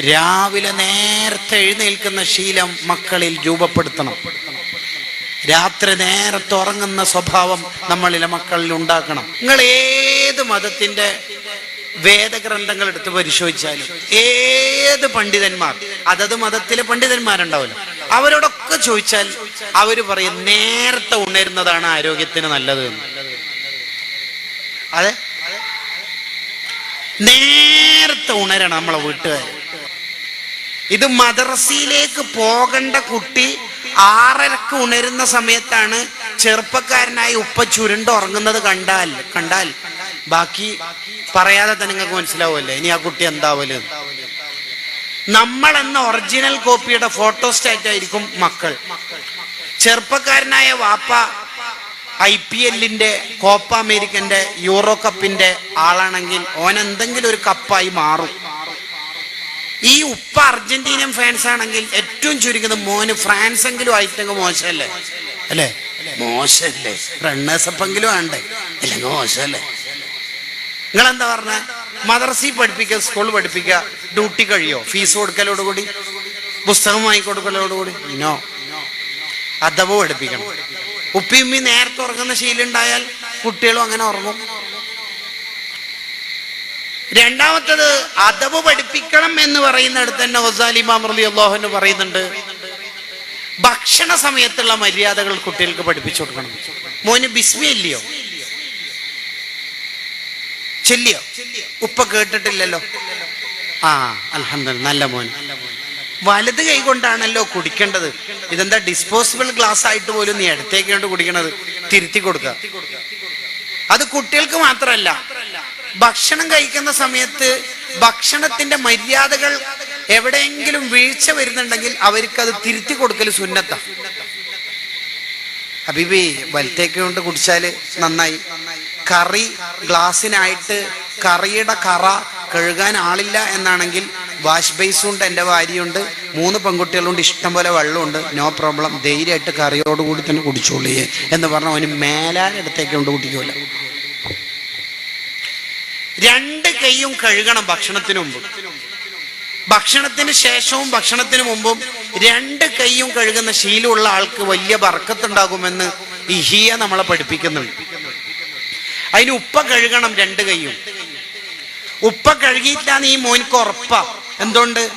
രാവിലെ നേരത്തെ എഴുന്നേൽക്കുന്ന ശീലം മക്കളിൽ രൂപപ്പെടുത്തണം. രാത്രി നേരത്തെ ഉറങ്ങുന്ന സ്വഭാവം നമ്മളിലെ മക്കളിൽ ഉണ്ടാക്കണം. നിങ്ങൾ ഏത് മതത്തിന്റെ വേദഗ്രന്ഥങ്ങൾ എടുത്ത് പരിശോധിച്ചാലും ഏത് പണ്ഡിതന്മാർ അതത് മതത്തിലെ പണ്ഡിതന്മാരുണ്ടാവില്ല. അവരോടൊക്കെ ചോദിച്ചാൽ അവർ പറയും നേരത്തെ ഉണരുന്നതാണ് ആരോഗ്യത്തിന് നല്ലത്. അതെ? നേരത്തെ ഉണരണം നമ്മളെ വീട്ടുകാർ ഇത് മദ്രസയിലേക്ക് പോകേണ്ട കുട്ടി ആറരക്ക് ഉണരുന്ന സമയത്താണ് ചെറുപ്പക്കാരനായി ഉപ്പ ചുരുണ്ട് ഉറങ്ങുന്നത് കണ്ടാൽ കണ്ടാൽ. ബാക്കി പറയാതെ തന്നെ നിങ്ങൾക്ക് മനസ്സിലാവുമല്ലേ? ഇനി ആ കുട്ടി എന്താവൽ? നമ്മൾ എന്ന ഒറിജിനൽ കോപ്പിയുടെ ഫോട്ടോസ്റ്റാറ്റ് ആയിരിക്കും മക്കൾ. ചെറുപ്പക്കാരനായ വാപ്പ ഐ പി എല്ലിന്റെ കോപ്പ അമേരിക്കന്റെ യൂറോ കപ്പിന്റെ ആളാണെങ്കിൽ ഓൻ എന്തെങ്കിലും ഒരു കപ്പായി മാറും. ഈ ഉപ്പ അർജന്റീനിയൻ ഫാൻസ് ആണെങ്കിൽ ഏറ്റവും ചുരുങ്ങുന്നത് മോന് ഫ്രാൻസ് എങ്കിലും ആയിട്ടെങ്കിൽ മോശമല്ലേ? അല്ലേ? മോശമല്ലേ? റണ്ണേഴ്സ് അപ്പെങ്കിലും ആണ്ടേ. അല്ലെങ്കിൽ മോശമല്ലേ? നിങ്ങൾ എന്താ പറഞ്ഞ? മദർസി പഠിപ്പിക്കുക സ്കൂൾ പഠിപ്പിക്കുക ഡ്യൂട്ടി കഴിയോ? ഫീസ് കൊടുക്കലോടുകൂടി പുസ്തകം വാങ്ങിക്കൊടുക്കലോടുകൂടി നോ അഥവ് പഠിപ്പിക്കണം. ഉപ്പിയുമ്മി നേരത്തെ ഉറങ്ങുന്ന ശീലം ഉണ്ടായാൽ കുട്ടികളും അങ്ങനെ ഉറങ്ങും. രണ്ടാമത്തത് അദബ് പഠിപ്പിക്കണം എന്ന് പറയുന്നിടത്ത് തന്നെ റലി അള്ളാഹുന് പറയുന്നുണ്ട്. ഭക്ഷണ സമയത്തുള്ള മര്യാദകൾ കുട്ടികൾക്ക് പഠിപ്പിച്ചു കൊടുക്കണം. മോന് ബിസ്മി ഇല്ലയോ ചെല്ലിയോ? ഉപ്പ കേട്ടിട്ടില്ലല്ലോ? ആ അലഹമ്മ നല്ല മോൻ. വലത് കൈ കൊണ്ടാണല്ലോ കുടിക്കേണ്ടത്. ഇതെന്താ ഡിസ്പോസിബിൾ ഗ്ലാസ് ആയിട്ട് പോലും നീ ഇടത്തേക്ക് കുടിക്കണത്? തിരുത്തി കൊടുക്കുക അത് കുട്ടികൾക്ക് മാത്രമല്ല ഭക്ഷണം കഴിക്കുന്ന സമയത്ത് ഭക്ഷണത്തിന്റെ മര്യാദകൾ എവിടെയെങ്കിലും വീഴ്ച വരുന്നുണ്ടെങ്കിൽ അവർക്ക് അത് തിരുത്തി കൊടുക്കൽ സുന്നത്ത. അബിബി വലത്തേക്ക് കൊണ്ട് കുടിച്ചാൽ നന്നായി. കറി ഗ്ലാസ്സിനായിട്ട് കറിയുടെ കറ കഴുകാൻ ആളില്ല എന്നാണെങ്കിൽ വാഷ് ബേസും ഉണ്ട് എന്റെ ഭാര്യയുണ്ട് മൂന്ന് പെൺകുട്ടികളുണ്ട് ഇഷ്ടം പോലെ വെള്ളമുണ്ട് നോ പ്രോബ്ലം ധൈര്യമായിട്ട് കറിയോടുകൂടി തന്നെ കുടിച്ചോളിയേ എന്ന് പറഞ്ഞ അവന് മേലാലടുത്തേക്ക് കൊണ്ട് കുടിക്കൂല. രണ്ട് കൈയും കഴുകണം ഭക്ഷണത്തിന് മുമ്പ്. ഭക്ഷണത്തിന് ശേഷവും ഭക്ഷണത്തിന് മുമ്പും രണ്ട് കൈയും കഴുകുന്ന ശീലമുള്ള ആൾക്ക് വലിയ ബർക്കത്തുണ്ടാകുമെന്ന് ഇഹിയ നമ്മളെ പഠിപ്പിക്കുന്നുണ്ട്. അതിന് ഉപ്പ കഴുകണം രണ്ട് കൈയും. ഉപ്പ കഴുകിയിട്ടാന്ന് ഈ മോനിക്ക് ഉറപ്പ. എന്തുകൊണ്ട്?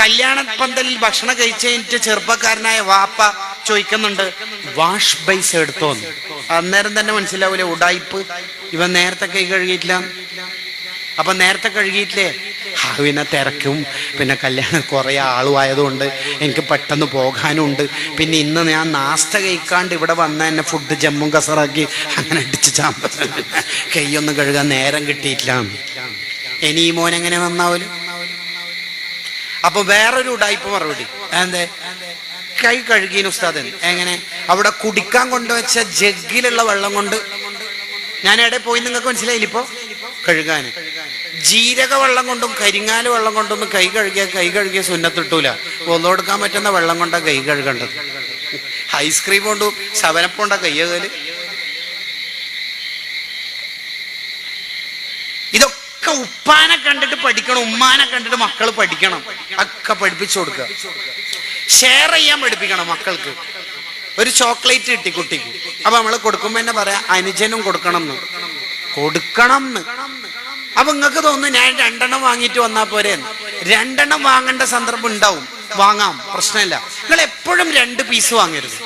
കല്യാണ പന്തലിൽ ഭക്ഷണം കഴിച്ച് കഴിഞ്ഞിട്ട് ചെറുപ്പക്കാരനായ വാപ്പ ചോദിക്കുന്നുണ്ട് വാഷ് ബൈസ് എടുത്തോന്ന്? അന്നേരം തന്നെ മനസ്സിലാവൂലേ ഉടായിപ്പ്. ഇവൻ നേരത്തെ കൈ കഴുകിയിട്ടില്ല. അപ്പൊ നേരത്തെ കഴുകിയിട്ടില്ലേ? ആ, പിന്നെ തിരക്കും. പിന്നെ കല്യാണം കുറെ ആളുമായതുകൊണ്ട് എനിക്ക് പെട്ടെന്ന് പോകാനുണ്ട്. പിന്നെ ഇന്ന് ഞാൻ നാസ്ത കഴിക്കാണ്ട് ഇവിടെ വന്ന എന്നെ ഫുഡ് ജമ്മും കസറാക്കി അങ്ങനെ അടിച്ച് ചാമ്പ കൈയൊന്നും കഴുകാൻ നേരം കിട്ടിയിട്ടില്ല. ഇനി ഈ മോൻ എങ്ങനെ നന്നാവലും? അപ്പൊ വേറൊരു ഉടായ്പ മറുപടി. എന്തേ കൈ കഴുകിയ ഉസ്താദ് എങ്ങനെ? അവിടെ കുടിക്കാൻ കൊണ്ടുവച്ച ജഗ്ഗിലുള്ള വെള്ളം കൊണ്ട്. ഞാൻ എവിടെ പോയി? നിങ്ങൾക്ക് മനസ്സിലായില്ല ഇപ്പോ? കഴുകാന്. ജീരക വെള്ളം കൊണ്ടും കരിങ്ങാൽ വെള്ളം കൊണ്ടും കൈ കഴുകിയ കൈ കഴുകിയ സുന്നത്തിട്ടൂല ഒന്നുകൊടുക്കാൻ പറ്റുന്ന വെള്ളം കൊണ്ടാ കൈ കഴുകേണ്ടത്. ഐസ്ക്രീം കൊണ്ടും ശവനപ്പുണ്ടാ കൈ കഴുകൽ. ഇതൊക്കെ ഉപ്പാനെ കണ്ടിട്ട് പഠിക്കണം ഉമ്മാനെ കണ്ടിട്ട് മക്കൾ പഠിക്കണം. ഒക്കെ പഠിപ്പിച്ചു കൊടുക്കുക ഷെയർ ചെയ്യാൻ പഠിപ്പിക്കണം മക്കൾക്ക്. ഒരു ചോക്ലേറ്റ് കിട്ടി കുട്ടിക്ക്. അപ്പൊ നമ്മൾ കൊടുക്കുമ്പോ തന്നെ പറയാം അനുജനും കൊടുക്കണം എന്ന് കൊടുക്കണം എന്ന് അപ്പൊ നിങ്ങൾക്ക് തോന്നുന്നു ഞാൻ രണ്ടെണ്ണം വാങ്ങിയിട്ട് വന്നാൽ പോരെ രണ്ടെണ്ണം വാങ്ങേണ്ട സന്ദർഭം ഉണ്ടാവും. വാങ്ങാം. പ്രശ്നമില്ല. നിങ്ങൾ എപ്പോഴും രണ്ട് പീസ് വാങ്ങരുത്.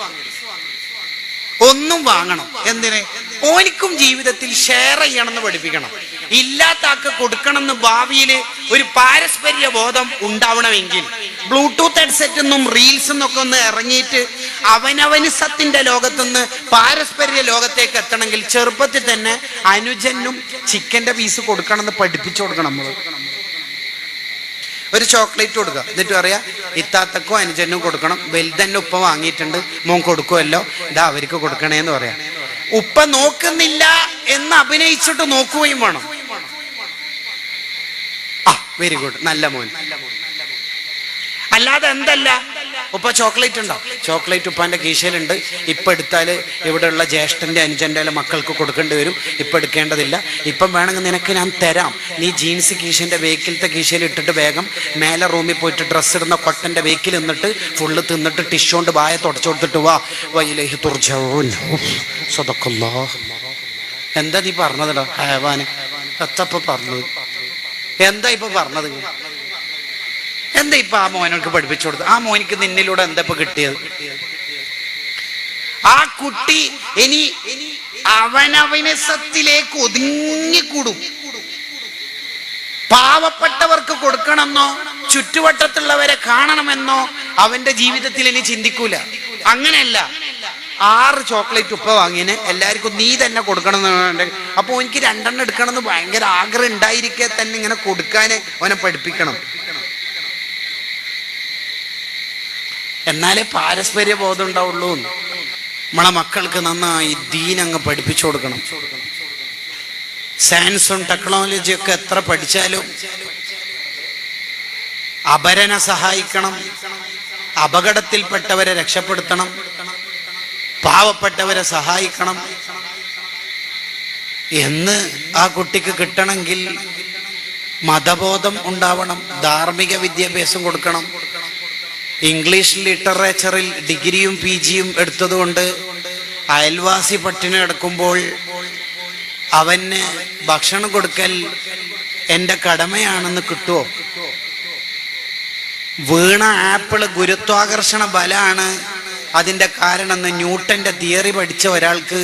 ഒന്നും വാങ്ങണം. എന്തിന്? ഓനിക്കും ജീവിതത്തിൽ ഷെയർ ചെയ്യണമെന്ന് പഠിപ്പിക്കണം. ഇല്ലാത്ത ആൾക്ക് കൊടുക്കണം എന്ന് ഭാവിയിൽ ഒരു പാരസ്പര്യ ബോധം ഉണ്ടാവണമെങ്കിൽ ബ്ലൂടൂത്ത് ഹെഡ്സെറ്റ് എന്നും റീൽസ് എന്നൊക്കെ ഒന്ന് ഇറങ്ങിയിട്ട് അവനവനിസത്തിന്റെ ലോകത്തുനിന്ന് പാരസ്പര്യ ലോകത്തേക്ക് എത്തണമെങ്കിൽ ചെറുപ്പത്തിൽ തന്നെ അനുജനും ചിക്കന്റെ പീസ് കൊടുക്കണം എന്ന് പഠിപ്പിച്ചു കൊടുക്കണം നമ്മൾ ഒരു ചോക്ലേറ്റ് കൊടുക്കുക എന്നിട്ട് പറയാ ഇത്താത്തക്കും അനുജനും കൊടുക്കണം. വലുതന്നെ ഉപ്പ വാങ്ങിയിട്ടുണ്ട്. മോൻ കൊടുക്കുമല്ലോ ഇതാ അവർക്ക് കൊടുക്കണേന്ന് പറയാ. ഉപ്പ നോക്കുന്നില്ല എന്ന് അഭിനയിച്ചിട്ട് നോക്കുകയും വേണം. ആ വെരി ഗുഡ് നല്ല മോൻ. അല്ലാതെ എന്തല്ല? ഉപ്പ ചോക്ലേറ്റ് ഉണ്ടോ? ചോക്ലേറ്റ് ഉപ്പാന്റെ കീശയിലുണ്ട്. ഇപ്പൊ എടുത്താൽ ഇവിടെയുള്ള ജ്യേഷ്ഠന്റെ അനുജന്റെ മക്കൾക്ക് കൊടുക്കേണ്ടി വരും. ഇപ്പൊ എടുക്കേണ്ടതില്ല. ഇപ്പം വേണമെങ്കിൽ നിനക്ക് ഞാൻ തരാം. നീ ജീൻസ് കീശന്റെ വേക്കിലത്തെ കീശയിൽ ഇട്ടിട്ട് വേഗം മേലെ റൂമിൽ പോയിട്ട് ഡ്രസ്സ് ഇടുന്ന കൊട്ടന്റെ വേക്കിൽ നിന്നിട്ട് ഫുള്ള് തിന്നിട്ട് ടിഷ്യൂ കൊണ്ട് വായ തുടച്ചു കൊടുത്തിട്ട് വാ. വൈലേഹി സദഖല്ലാഹ്. എന്താ നീ പറഞ്ഞതടോ? ഹേവാന് എത്തപ്പ പറഞ്ഞത്. എന്താ ഇപ്പൊ പറഞ്ഞത്? എന്താ ഇപ്പൊ ആ മോനോർക്ക് പഠിപ്പിച്ചു കൊടുത്തു ആ മോനിക്ക് നിന്നിലൂടെ എന്താ ഇപ്പൊ കിട്ടിയത്? ആ കുട്ടി ഇനി അവനവനസത്തിലേക്ക് ഒതുങ്ങിക്കൂടും. പാവപ്പെട്ടവർക്ക് കൊടുക്കണമെന്നോ ചുറ്റുവട്ടത്തുള്ളവരെ കാണണമെന്നോ അവന്റെ ജീവിതത്തിൽ ഇനി ചിന്തിക്കൂല. അങ്ങനെയല്ല. ആറ് ചോക്ലേറ്റ് ഉപ്പ വാങ്ങിന് എല്ലാവർക്കും നീ തന്നെ കൊടുക്കണം എന്നുണ്ട് അപ്പൊ എനിക്ക് രണ്ടെണ്ണം എടുക്കണം എന്ന് ഭയങ്കര ആഗ്രഹം ഉണ്ടായിരിക്കെ തന്നെ ഇങ്ങനെ കൊടുക്കാൻ അവനെ പഠിപ്പിക്കണം. എന്നാലേ പാരസ്പര്യ ബോധം ഉണ്ടാവുള്ളൂ നമ്മളെ മക്കൾക്ക് നന്നായി ദീൻ അങ്ങ് പഠിപ്പിച്ചു കൊടുക്കണം. സയൻസും ടെക്നോളജിയും ഒക്കെ എത്ര പഠിച്ചാലും അപരനെ സഹായിക്കണം അപകടത്തിൽപ്പെട്ടവരെ രക്ഷപ്പെടുത്തണം പാവപ്പെട്ടവരെ സഹായിക്കണം എന്ന് ആ കുട്ടിക്ക് കിട്ടണമെങ്കിൽ മതബോധം ഉണ്ടാവണം ധാർമ്മിക വിദ്യാഭ്യാസം കൊടുക്കണം. ഇംഗ്ലീഷ് ലിറ്ററേച്ചറിൽ ഡിഗ്രിയും പി ജിയും എടുത്തതുകൊണ്ട് അയൽവാസി പട്ടിണി കിടക്കുമ്പോൾ അവന് ഭക്ഷണം കൊടുക്കൽ എന്റെ കടമയാണെന്ന് കിട്ടുമോ വീണ ആപ്പിൾ ഗുരുത്വാകർഷണ ബലമാണ് അതിന്റെ കാരണം എന്ന് ന്യൂട്ടന്റെ തിയറി പഠിച്ച ഒരാൾക്ക്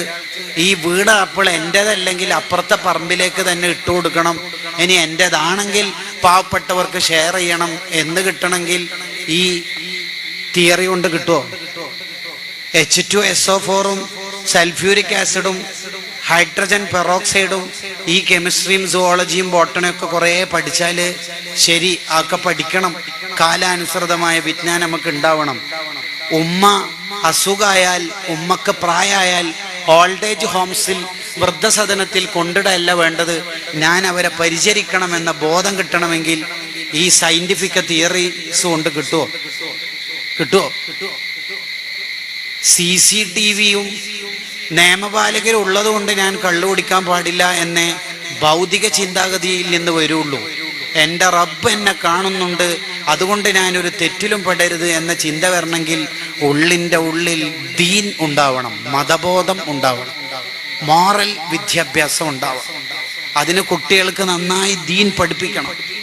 ഈ വീട് ആപ്പിൾ എന്റെതല്ലെങ്കിൽ അപ്പുറത്തെ പറമ്പിലേക്ക് തന്നെ ഇട്ടു കൊടുക്കണം. ഇനി എന്റെതാണെങ്കിൽ പാവപ്പെട്ടവർക്ക് ഷെയർ ചെയ്യണം എന്ന് കിട്ടണമെങ്കിൽ ഈ തിയറി കൊണ്ട് കിട്ടുമോ എച്ച് ടു എസ് ഒ ഫോറും സൾഫ്യൂരിക് ആസിഡും ഹൈഡ്രജൻ പെറോക്സൈഡും ഈ കെമിസ്ട്രിയും സുവോളജിയും ബോട്ടണിയും ഒക്കെ കുറേ പഠിച്ചാൽ ശരി ആക്കെ പഠിക്കണം. കാലാനുസൃതമായ വിജ്ഞാനം നമുക്ക് ഉണ്ടാവണം. ഉമ്മ അസുഖമായാൽ ഉമ്മക്ക് പ്രായമായാൽ ഓൾഡ് ഏജ് ഹോംസിൽ വൃദ്ധസദനത്തിൽ കൊണ്ടിടല്ല വേണ്ടത്. ഞാൻ അവരെ പരിചരിക്കണമെന്ന ബോധം കിട്ടണമെങ്കിൽ ഈ സയന്റിഫിക് തിയറീസ് കൊണ്ട് കിട്ടുമോ കിട്ടുമോ സി സി ടി വിയും നിയമപാലകരും ഉള്ളതുകൊണ്ട് ഞാൻ കള്ളു കുടിക്കാൻ പാടില്ല എന്നെ ഭൗതിക ചിന്താഗതിയിൽ നിന്ന് വരുള്ളൂ. എന്റെ റബ്ബ് എന്നെ കാണുന്നുണ്ട്. അതുകൊണ്ട് ഞാനൊരു തെറ്റിലും പെടരുത് എന്ന ചിന്ത വരണമെങ്കിൽ ഉള്ളിന്റെ ഉള്ളിൽ ദീൻ ഉണ്ടാവണം മതബോധം ഉണ്ടാവണം മോറൽ വിദ്യാഭ്യാസം ഉണ്ടാവണം. അതിന് കുട്ടികൾക്ക് നന്നായി ദീൻ പഠിപ്പിക്കണം.